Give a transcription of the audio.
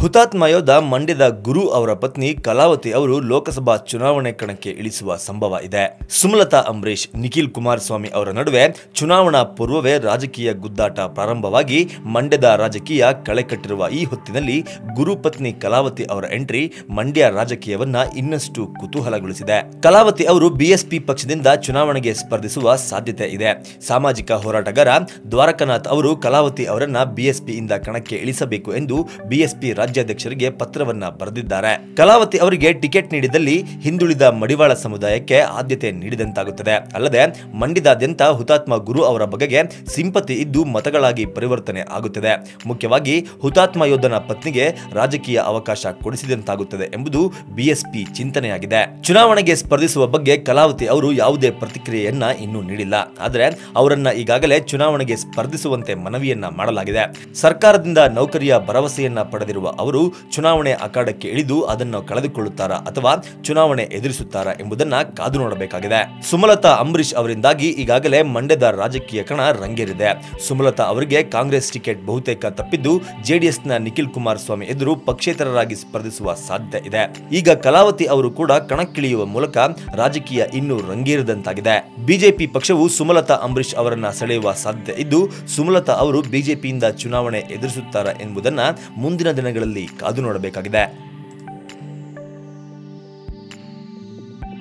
ಹುತಾತ್ಮ ಯೋಧ ಮಂಡ್ಯದ ಗುರು ಅವರ ಪತ್ನಿ ಕಲಾವತಿ ಅವರು ಲೋಕಸಭಾ ಚುನಾವಣೆ ಕಣಕ್ಕೆ ಇಳಿಸುವ ಸಂಭವ ಇದೆ. ಸುಮಲತಾ ಅಂಬರೀಶ್ ನಿಖಿಲ್ ಕುಮಾರಸ್ವಾಮಿ ಅವರ ನಡುವೆ ಚುನಾವಣಾ ಪೂರ್ವವೇ ರಾಜಕೀಯ ಗುದ್ದಾಟ ಪ್ರಾರಂಭವಾಗಿ ಮಂಡ್ಯದ ರಾಜಕೀಯ ಕಳೆಕಟ್ಟಿರುವ ಈ ಹೊತ್ತಿನಲ್ಲಿ ಗುರು ಪತ್ನಿ ಕಲಾವತಿ ಅವರ ಎಂಟ್ರಿ ಮಂಡ್ಯ ರಾಜಕೀಯವನ್ನ ಇನ್ನಷ್ಟು ಕುತೂಹಲಗೊಳಿಸಿದೆ. ಕಲಾವತಿ ಅವರು ಬಿಎಸ್ಪಿ ಪಕ್ಷದಿಂದ ಚುನಾವಣೆಗೆ ಸ್ಪರ್ಧಿಸುವ ಸಾಧ್ಯತೆ ಇದೆ. ಸಾಮಾಜಿಕ ಹೋರಾಟಗಾರ ದ್ವಾರಕನಾಥ್ ಅವರು ಕಲಾವತಿ ಅವರನ್ನ ಬಿಎಸ್ಪಿಯಿಂದ ಕಣಕ್ಕೆ ಇಳಿಸಬೇಕು ಎಂದು ಬಿಎಸ್ಪಿ ರಾಜ್ಯಾಧ್ಯಕ್ಷರಿಗೆ ಪತ್ರವನ್ನ ಬರೆದಿದ್ದಾರೆ. ಕಲಾವತಿ ಅವರಿಗೆ ಟಿಕೆಟ್ ನೀಡಿದಲ್ಲಿ ಹಿಂದುಳಿದ ಮಡಿವಾಳ ಸಮುದಾಯಕ್ಕೆ ಆದ್ಯತೆ ನೀಡಿದಂತಾಗುತ್ತದೆ. ಅಲ್ಲದೆ, ಮಂಡ್ಯದಾದ್ಯಂತ ಹುತಾತ್ಮ ಗುರು ಅವರ ಬಗೆಗೆ ಸಿಂಪತಿ ಇದ್ದು ಮತಗಳಾಗಿ ಪರಿವರ್ತನೆ ಆಗುತ್ತದೆ. ಮುಖ್ಯವಾಗಿ, ಹುತಾತ್ಮ ಯೋಧನ ಪತ್ನಿಗೆ ರಾಜಕೀಯ ಅವಕಾಶ ಕೊಡಿಸಿದಂತಾಗುತ್ತದೆ ಎಂಬುದು ಬಿಎಸ್ಪಿ ಚಿಂತನೆಯಾಗಿದೆ. ಚುನಾವಣೆಗೆ ಸ್ಪರ್ಧಿಸುವ ಬಗ್ಗೆ ಕಲಾವತಿ ಅವರು ಯಾವುದೇ ಪ್ರತಿಕ್ರಿಯೆಯನ್ನ ಇನ್ನೂ ನೀಡಿಲ್ಲ. ಆದರೆ, ಅವರನ್ನ ಈಗಾಗಲೇ ಚುನಾವಣೆಗೆ ಸ್ಪರ್ಧಿಸುವಂತೆ ಮನವಿಯನ್ನ ಮಾಡಲಾಗಿದೆ. ಸರ್ಕಾರದಿಂದ ನೌಕರಿಯ ಭರವಸೆಯನ್ನ ಪಡೆದಿರುವ ಅವರು ಚುನಾವಣೆ ಅಖಾಡಕ್ಕೆ ಇಳಿದು ಅದನ್ನು ಕಳೆದುಕೊಳ್ಳುತ್ತಾರಾ ಅಥವಾ ಚುನಾವಣೆ ಎದುರಿಸುತ್ತಾರಾ ಎಂಬುದನ್ನ ಕಾದು ನೋಡಬೇಕಾಗಿದೆ. ಸುಮಲತಾ ಅಂಬರೀಶ್ ಅವರಿಂದಾಗಿ ಈಗಾಗಲೇ ಮಂಡ್ಯದ ರಾಜಕೀಯ ಕಣ ರಂಗೇರಿದೆ. ಸುಮಲತಾ ಅವರಿಗೆ ಕಾಂಗ್ರೆಸ್ ಟಿಕೆಟ್ ಬಹುತೇಕ ತಪ್ಪಿದ್ದು ಜೆಡಿಎಸ್ನ ನಿಖಿಲ್ ಕುಮಾರಸ್ವಾಮಿ ಎದುರು ಪಕ್ಷೇತರರಾಗಿ ಸ್ಪರ್ಧಿಸುವ ಸಾಧ್ಯತೆ ಇದೆ. ಈಗ ಕಲಾವತಿ ಅವರು ಕೂಡ ಕಣಕ್ಕಿಳಿಯುವ ಮೂಲಕ ರಾಜಕೀಯ ಇನ್ನೂ ರಂಗೇರಿದಂತಾಗಿದೆ. ಬಿಜೆಪಿ ಪಕ್ಷವು ಸುಮಲತಾ ಅಂಬರೀಶ್ ಅವರನ್ನ ಸೆಳೆಯುವ ಸಾಧ್ಯತೆ ಇದ್ದು ಸುಮಲತಾ ಅವರು ಬಿಜೆಪಿಯಿಂದ ಚುನಾವಣೆ ಎದುರಿಸುತ್ತಾರೆ ಎಂಬುದನ್ನ ಮುಂದಿನ ದಿನಗಳಲ್ಲಿ ಕಾದು ನೋಡಬೇಕಾಗಿದೆ.